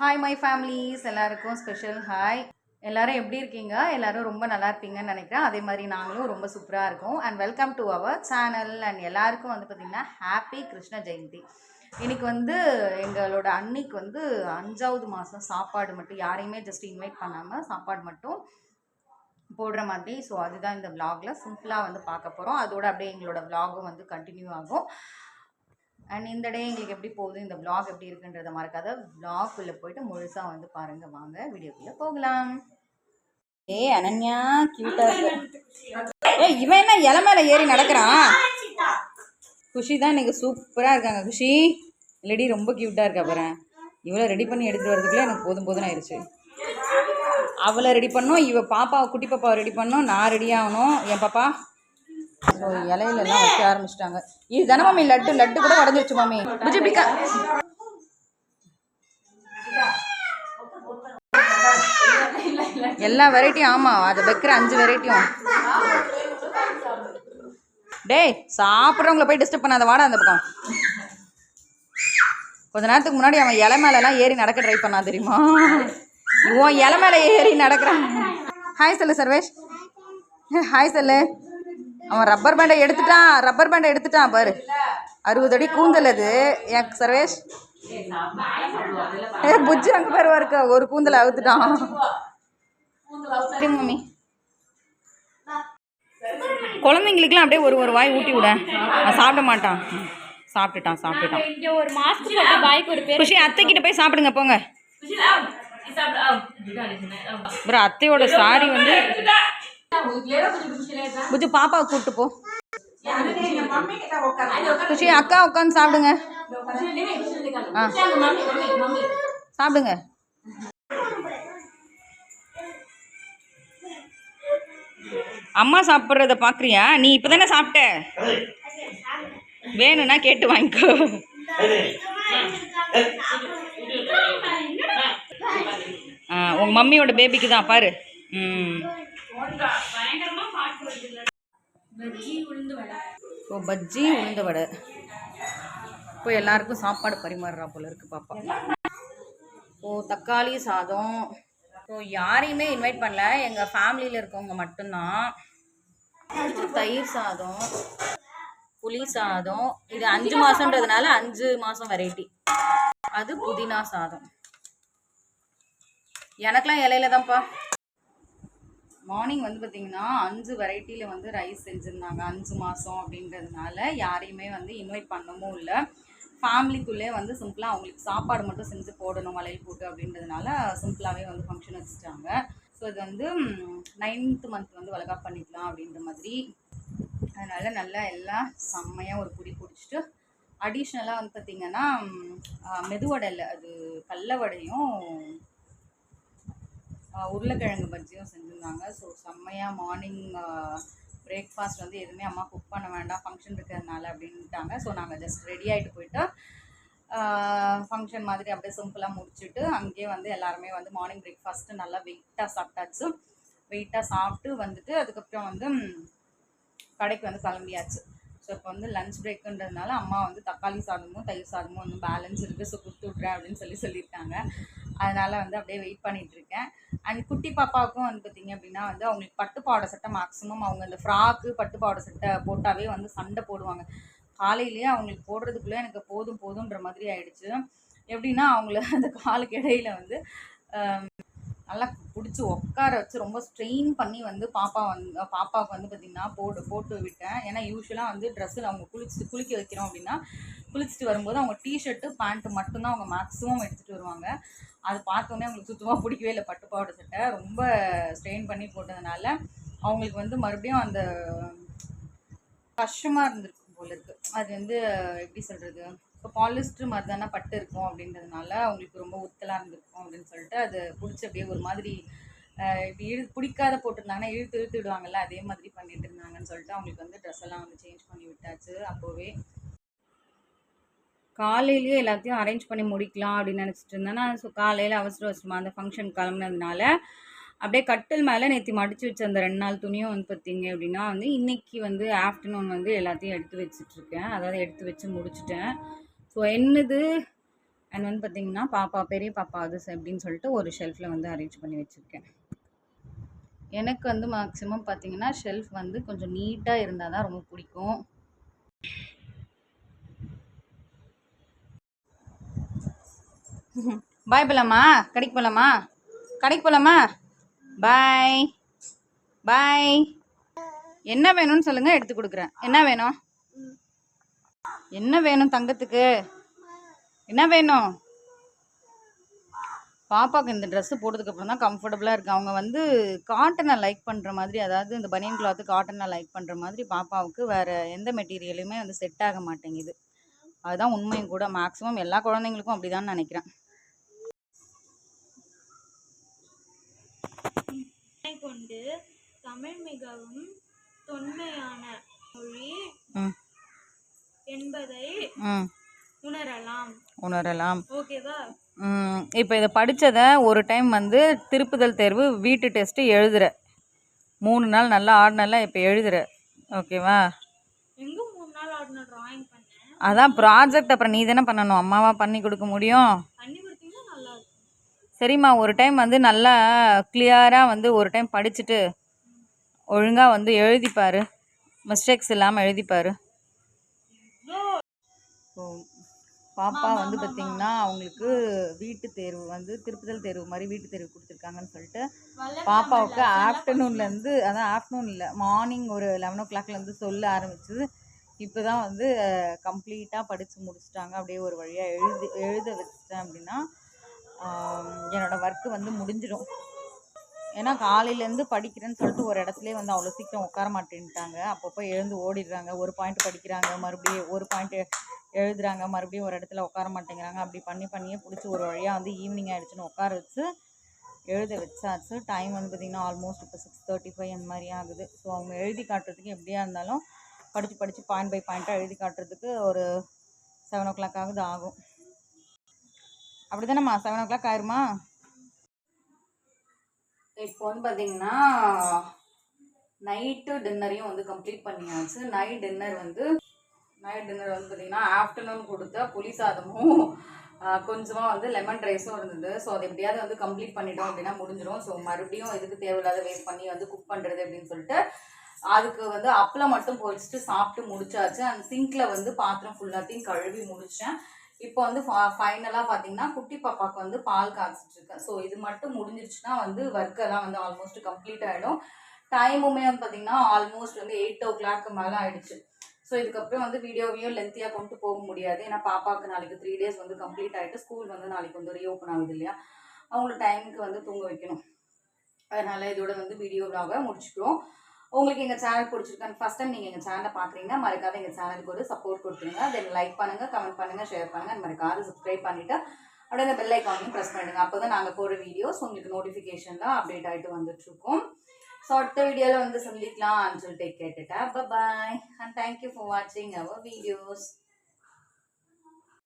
Hi my families எல்லாருக்கும் special hi எல்லோரும் எப்படி இருக்கீங்க? எல்லோரும் ரொம்ப நல்லா இருப்பீங்கன்னு நினைக்கிறேன். அதே மாதிரி நாங்களும் ரொம்ப சூப்பராக இருக்கோம். And welcome to our channel and எல்லாருக்கும் வந்து பார்த்திங்கன்னா ஹாப்பி கிருஷ்ண ஜெயந்தி இன்றைக்கி வந்து எங்களோட அன்னைக்கு வந்து அஞ்சாவது மாதம் சாப்பாடு மட்டும் யாரையுமே ஜஸ்ட் இன்வைட் பண்ணாமல் சாப்பாடு மட்டும் போடுற மாதிரி. ஸோ அதுதான் இந்த விலாகில் சிம்பிளாக வந்து பார்க்க போகிறோம் அதோட அப்படியே எங்களோட விலாகும் வந்து கண்டினியூ ஆகும். அண்ட் இந்த டே எங்களுக்கு எப்படி போகுது? இந்த vlog எப்படி இருக்குன்றத மறக்காத உள்ள போயிட்டு முழுசாக வந்து பாருங்க. வாங்க வீடியோக்குள்ளே போகலாம். ஏ அனன்யா கியூட்டா இருக்கு. ஏ இவன் என்ன இலை மேல ஏறி நடக்கிறான்? குஷி தான் இன்னைக்கு சூப்பரா இருக்காங்க. குஷி இல்லடி ரொம்ப கியூட்டா இருக்கா பாரு. இவளை ரெடி பண்ணி எடுத்துட்டு வரதுக்குள்ள எனக்கு போதும் போதும் ஆயிடுச்சு அவளை ரெடி பண்ணோம் இவ பாப்பாவை குட்டி பாப்பாவை ரெடி பண்ணோம். நான் ரெடி ஆகணும். என் பாப்பா ஸோ இலையில எல்லாம் வைக்க ஆரம்பிச்சிட்டாங்க. இது தானே மாமி லட்டு? லட்டு கூட உடஞ்சிருச்சு மாமி. பிஜேபிக்கா எல்லா வெரைட்டியும் ஆமாம் அதை வைக்கிற அஞ்சு வெரைட்டியும். டேய் சாப்பிட்றவங்கள போய் டிஸ்டர்ப் பண்ணாத வாடா அந்த பக்கம். கொஞ்ச நேரத்துக்கு முன்னாடி அவன் இலை மேலெலாம் ஏறி நடக்க ட்ரை பண்ணா தெரியுமா? இவன் இலை மேலே ஏறி நடக்கிறான். ஹாய் செல்லு சர்வேஷ். ஹாய் செல்லு. அவன் ரப்பர் பேண்டை எடுத்துட்டான் ரப்பர் பேண்டை எடுத்துட்டான் பாரு. அறுபது அடி கூந்தல் அது. என் சர்வேஷ்? ஏ புஜ்ஜி அங்கே பாரு இருக்க ஒரு கூந்தலை அவுத்துட்டான். சரி மம்மி. குழந்தைங்களுக்குலாம் அப்படியே ஒரு ஒரு வாய் ஊட்டி விட. சாப்பிட மாட்டான். சாப்பிட்டுட்டான் சாப்பிட்டுட்டான். இங்க ஒரு மாஸ்டர் வந்து பாய்க்கு ஒரு பேர் குஷி அத்தை கிட்ட போய் சாப்பிடுங்க போங்க ப்ரோ அத்தையோட சாரி வந்து புஜு பாப்பாவை கூப்பிட்டு போ. குஷி அக்கா உட்காந்து சாப்பிடுங்க. ஆ. சாப்பிடுங்க. அம்மா சாப்பிட்றத பார்க்குறியா நீ இப்போ தானே சாப்பிட்ட? வேணும்னா கேட்டு வாங்கிக்கோ. ஆ உங்கள் மம்மியோட பேபிக்கு தான் பாரு. ம். ஓ பஜ்ஜி உளுந்து வடை. இப்போ எல்லாருக்கும் சாப்பாடு பரிமாறுறா போல இருக்கு பாப்பா. ஓ தக்காளி சாதம். ஸோ யாரையுமே இன்வைட் பண்ணல. எங்கள் ஃபேமிலியில் இருக்கவங்க மட்டும்தான். தயிர் சாதம் புளி சாதம். இது அஞ்சு மாதன்றதுனால அஞ்சு மாதம் வெரைட்டி அது புதினா சாதம். எனக்கெலாம் இலையில தான்ப்பா மார்னிங் வந்து பார்த்தீங்கன்னா அஞ்சு வெரைட்டியில் வந்து ரைஸ் செஞ்சுருந்தாங்க. அஞ்சு மாதம் அப்படின்றதுனால யாரையுமே வந்து இன்வைட் பண்ணவும் இல்லை. ஃபேமிலிக்குள்ளே வந்து சிம்பிளாக அவங்களுக்கு சாப்பாடு மட்டும் செஞ்சு போடணும் வளையல் போட்டு அப்படின்றதுனால சிம்பிளாகவே வந்து ஃபங்க்ஷன் வச்சுட்டாங்க. ஸோ இது வந்து நைன்த்து மந்த் வந்து வளகா பண்ணிக்கலாம் அப்படின்ற மாதிரி. அதனால் நல்லா எல்லாம் செம்மையாக ஒரு குடி குடிச்சிட்டு அடிஷ்னலாக வந்து பார்த்திங்கன்னா மெதுவடை இல்லை அது கல்லவடையும் உருளைக்கிழங்கு பஜ்ஜியும் செஞ்சுருந்தாங்க. ஸோ செம்மையாக மார்னிங் பிரேக்ஃபாஸ்ட் வந்து எதுவுமே அம்மா குக் பண்ண வேண்டாம் ஃபங்க்ஷன் இருக்கிறதுனால அப்படின்ட்டாங்க. ஸோ நாங்கள் ஜஸ்ட் ரெடி ஆகிட்டு போயிட்டு ஃபங்க்ஷன் மாதிரி அப்படியே சிம்பிளாக முடிச்சுட்டு அங்கேயே வந்து எல்லாருமே வந்து மார்னிங் பிரேக்ஃபாஸ்ட்டு நல்லா வெயிட்டாக சாப்பிட்டாச்சு. வெயிட்டாக சாப்பிட்டு வந்துட்டு அதுக்கப்புறம் வந்து கடைக்கு வந்து கிளம்பியாச்சு. ஸோ இப்போ வந்து லஞ்ச் பிரேக்குன்றதுனால அம்மா வந்து தக்காளி சாதமும் தயிர் சாதமும் வந்து பேலன்ஸ் இருக்குது ஸோ கொடுத்து விட்றேன் அப்படின்னு சொல்லி சொல்லியிருக்காங்க. அதனால் வந்து அப்படியே வெயிட் பண்ணிகிட்ருக்கேன் இருக்கேன் அண்ட் குட்டி பாப்பாவுக்கும் வந்து பார்த்திங்க அப்படின்னா வந்து அவங்களுக்கு பட்டு பாவாடை சட்டை மேக்ஸிமம் அவங்க இந்த ஃப்ராக்கு பட்டு பாவாடை சட்டை போட்டாவே வந்து சண்டை போடுவாங்க. காலையிலேயே அவங்களுக்கு போடுறதுக்குள்ளே எனக்கு போதும் போதுன்ற மாதிரி ஆயிடுச்சு. எப்படின்னா அவங்கள அந்த காலுக்கு இடையில வந்து நல்லா பிடிச்சி உட்கார வச்சு ரொம்ப ஸ்ட்ரெயின் பண்ணி வந்து பாப்பா வந்து பாப்பாவுக்கு வந்து பார்த்திங்கன்னா போட்டு போட்டு விட்டேன். ஏன்னா யூஸ்வலாக வந்து ட்ரெஸ்ஸில் அவங்க குளிச்சுட்டு குளிக்க வைக்கிறோம் அப்படின்னா குளிச்சுட்டு வரும்போது அவங்க டிஷர்ட்டு பேண்ட்டு மட்டும்தான் அவங்க மேக்ஸிமம் எடுத்துகிட்டு வருவாங்க. அது பார்த்தோன்னே அவங்களுக்கு சுத்தமாக பிடிக்கவே இல்லை பட்டு பாவாடை சட்டை. ரொம்ப ஸ்ட்ரெயின் பண்ணி போட்டதுனால அவங்களுக்கு வந்து மறுபடியும் அந்த கஷ்டமாக இருந்திருக்கும் போல இருக்குது அது வந்து எப்படி சொல்கிறது இப்போ பாலிஸ்டர் மாதிரி தானே பட்டு இருக்கும் அப்படின்றதுனால அவங்களுக்கு ரொம்ப உத்தலாக இருந்திருக்கும் அப்படின்னு சொல்லிட்டு அது பிடிச்சி அப்படியே ஒரு மாதிரி இப்படி இழு பிடிக்காத போட்டிருந்தாங்கன்னா இழுத்து இழுத்து விடுவாங்கல்ல அதே மாதிரி பண்ணிட்டு இருந்தாங்கன்னு சொல்லிட்டு அவங்களுக்கு வந்து ட்ரெஸ் எல்லாம் வந்து சேஞ்ச் பண்ணி விட்டாச்சு. அப்போவே காலையிலேயே எல்லாத்தையும் அரேஞ்ச் பண்ணி முடிக்கலாம் அப்படின்னு நினச்சிட்டு இருந்தேன். நான் ஸோ காலையில் அவசர அவசரமாக அந்த ஃபங்க்ஷன் கிளம்புனதுனால அப்படியே கட்டில் மேலே நேற்று மடித்து வச்ச அந்த ரெண்டு நாள் துணியும் வந்து பார்த்தீங்க அப்படின்னா வந்து இன்றைக்கி வந்து ஆஃப்டர்நூன் வந்து எல்லாத்தையும் எடுத்து வச்சிட்ருக்கேன் அதாவது எடுத்து வச்சு முடிச்சிட்டேன். ஸோ என்னது? அண்ட் வந்து பார்த்தீங்கன்னா பாப்பா பெரிய பாப்பா அது அப்படின்னு சொல்லிட்டு ஒரு ஷெல்ஃபில் வந்து அரேஞ்ச் பண்ணி வச்சுருக்கேன். எனக்கு வந்து மேக்ஸிமம் பார்த்தீங்கன்னா ஷெல்ஃப் வந்து கொஞ்சம் நீட்டாக இருந்தால் தான் ரொம்ப பிடிக்கும். பாய் போலாமா? கடைக்கு போலாமா? கடைக்கு போலாமா? பாய் பாய் என்ன வேணும்னு சொல்லுங்கள் எடுத்து கொடுக்குறேன். என்ன வேணும்? என்ன வேணும் தங்கத்துக்கு? என்ன வேணும்? பாப்பாவுக்கு இந்த ட்ரெஸ்ஸு போட்டதுக்கப்புறம் தான் கம்ஃபர்டபுளாக இருக்குது அவங்க வந்து காட்டனை லைக் பண்ணுற மாதிரி அதாவது இந்த பனியன் கிளாத்து காட்டனை லைக் பண்ணுற மாதிரி பாப்பாவுக்கு வேறு எந்த மெட்டீரியலுமே வந்து செட் ஆக மாட்டேங்குது. அதுதான் உண்மையும் கூட. மேக்ஸிமம் எல்லா குழந்தைங்களுக்கும் அப்படி தான் நினைக்கிறேன் கொண்டு தமிழ் மிகவும் தொன்மையான மொழி என்பதை ம். உணரலாம். உணரலாம். ஓகேவா? இப்போ இதை படித்ததை ஒரு டைம் வந்து திருப்புதல் தேர்வு வீட்டு டெஸ்ட்டு எழுதுற. மூணு நாள் நல்லா ஆடினல இப்போ எழுதுற. ஓகேவா? அதான் ப்ராஜெக்ட் அப்புறம் நீ தானே பண்ணணும். அம்மாவா பண்ணி கொடுக்க முடியும்? சரிம்மா ஒரு டைம் வந்து நல்லா கிளியராக வந்து ஒரு டைம் படிச்சுட்டு ஒழுங்காக வந்து எழுதிப்பாரு. மிஸ்டேக்ஸ் இல்லாமல் எழுதிப்பாரு. பாப்பா வந்து பார்த்திங்கன்னா அவங்களுக்கு வீட்டு தேர்வு வந்து திருப்புதல் தேர்வு மாதிரி வீட்டு தேர்வு கொடுத்துருக்காங்கன்னு சொல்லிட்டு பாப்பாவுக்கு ஆஃப்டர்நூன்லேருந்து அதான் ஆஃப்டர்நூன் இல்லை மார்னிங் ஒரு லெவன் ஓ கிளாக்லேருந்து சொல்ல ஆரம்பிச்சது. இப்போ தான் வந்து கம்ப்ளீட்டாக படித்து முடிச்சிட்டாங்க. அப்படியே ஒரு வழியாக எழுதி எழுத வச்சிட்டேன் அப்படின்னா ஆம், என்னோட ஒர்க்கு வந்து முடிஞ்சிடும். ஏன்னா காலையிலேருந்து படிக்கிறேன்னு சொல்லிட்டு ஒரு இடத்துல வந்து அவ்வளோ சீக்கிரம் உட்கார மாட்டேன்ட்டாங்க. அப்பப்போ எழுந்து ஓடிடுறாங்க. ஒரு பாயிண்ட் படிக்கிறாங்க. மறுபடியும் ஒரு பாயிண்ட் எழுதுறாங்க. மறுபடியும் ஒரு இடத்துல உட்கார மாட்டேங்கிறாங்க. அப்படி பண்ணி பண்ணியே பிடிச்சி ஒரு வழியாக வந்து ஈவினிங் ஆகிடுச்சுன்னு உட்கார வச்சு எழுத வச்சாச்சு. டைம் வந்து பார்த்திங்கன்னா ஆல்மோஸ்ட் இப்போ சிக்ஸ் தேர்ட்டி ஃபைவ் அந்த மாதிரி ஆகுது. ஸோ அவங்க எழுதி காட்டுறதுக்கு எப்படியா இருந்தாலும் படித்து படித்து பாயிண்ட் பை பாயிண்ட்டாக எழுதி காட்டுறதுக்கு ஒரு செவன் ஓ கிளாக் ஆகுது ஆகும். அப்படி தானேம்மா செவன் ஓ கிளாக் ஆயிருமா? இப்போ வந்து பார்த்தீங்கன்னா நைட்டு டின்னரையும் வந்து கம்ப்ளீட் பண்ணியாச்சு. நைட் டின்னர் வந்து நைட் டின்னர் வந்து பார்த்தீங்கன்னா ஆஃப்டர்நூன் கொடுத்த புளி சாதமும் கொஞ்சமாக வந்து லெமன் ரைஸும் இருந்தது. ஸோ அதை எப்படியாவது வந்து கம்ப்ளீட் பண்ணிட்டோம் அப்படின்னா முடிஞ்சிடும் ஸோ மறுபடியும் இதுக்கு தேவையில்லாத வேஸ்ட் பண்ணி வந்து குக் பண்ணுறது அப்படின்னு சொல்லிட்டு அதுக்கு வந்து அப்பளம் மட்டும் பொரிச்சிட்டு சாப்பிட்டு முடிச்சாச்சு. அந்த சிங்கில் வந்து பாத்திரம் ஃபுல்லாத்தையும் கழுவி முடித்தேன் இப்போ வந்து ஃபைனலாக பார்த்தீங்கன்னா குட்டி பாப்பாவுக்கு வந்து பால் காய்ச்சிட்டு இருக்கேன் ஸோ இது மட்டும் முடிஞ்சிருச்சுன்னா வந்து ஒர்க் எல்லாம் வந்து ஆல்மோஸ்ட் கம்ப்ளீட் ஆகிடும் டைமுமே வந்து பார்த்தீங்கன்னா ஆல்மோஸ்ட் வந்து எயிட் ஓ கிளாக்கு மேலே ஆயிடுச்சு. ஸோ இதுக்கப்புறம் வந்து வீடியோவையும் லென்த்தியாக கொண்டு போக முடியாது. ஏன்னா பாப்பாவுக்கு நாளைக்கு த்ரீ டேஸ் வந்து கம்ப்ளீட் ஆகிட்டு ஸ்கூல் வந்து நாளைக்கு வந்து ரீஓப்பன் ஆகுது இல்லையா? அவங்கள டைமுக்கு வந்து தூங்க வைக்கணும். அதனால் இதோட வந்து வீடியோவாக முடிச்சுக்கிறோம் உங்களுக்கு எங்கள் சேனல் பிடிச்சிருக்கான்னு ஃபஸ்ட் டைம் நீங்கள் எங்கள் சேனலை பார்க்குறீங்கன்னா மறக்காத எங்கள் சேனலுக்கு ஒரு சப்போர்ட் கொடுத்துருங்க. தென் லைக் பண்ணுங்கள் கமெண்ட் பண்ணுங்கள் ஷேர் பண்ணுங்கள் மறக்காத சப்ஸ்கிரைப் பண்ணிவிட்டு அப்படியே அந்த பெல் ஐக்கானையும் ப்ரெஸ் பண்ணிடுங்க. அப்போ தான் நாங்கள் போகிற வீடியோஸ் உங்களுக்கு நோட்டிஃபிகேஷனில் அப்டேட் ஆகிட்டு வந்துட்டுருக்கோம் ஸோ அடுத்த வீடியோவில் வந்து சந்திக்கலாம். சொல்லிட்டு டேக் கேட்டுட்டா பாய் அண்ட் தேங்க்யூ ஃபார் வாட்சிங் அவர் வீடியோஸ்